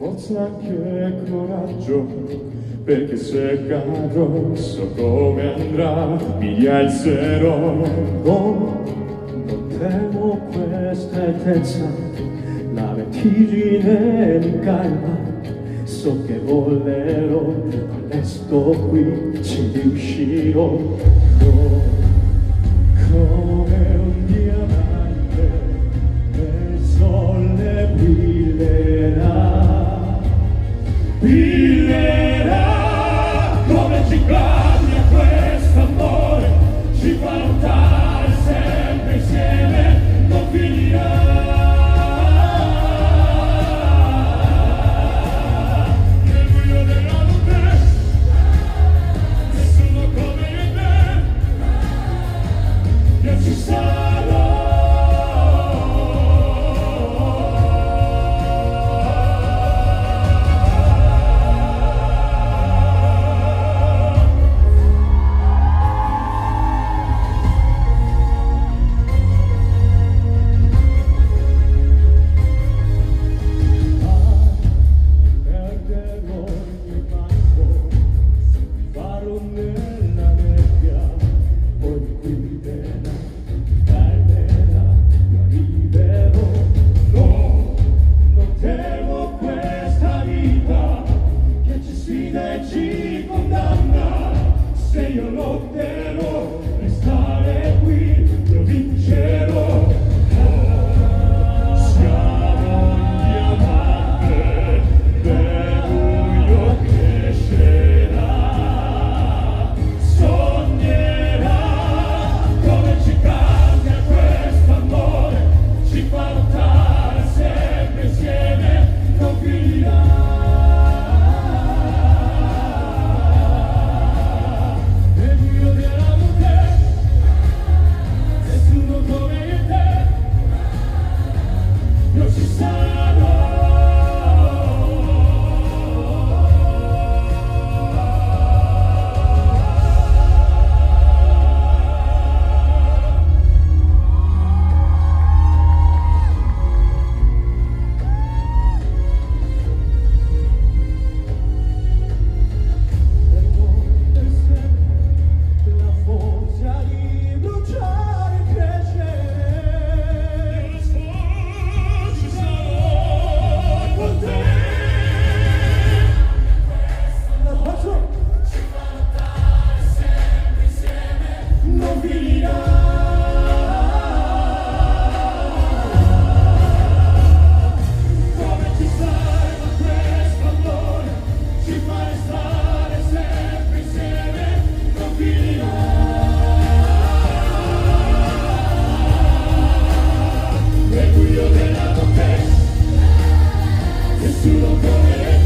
forza che coraggio, perché se cado so come andrà, mi rialzerò. No, non temo questa altezza, la vertigine mi calma, so che volerò, ma resto qui, ci riuscirò. No, brillerà come ciclabile questo amore, ci fa lottare sempre insieme, non finirà. Nessuno come me, io ci sarò. Lord, see the.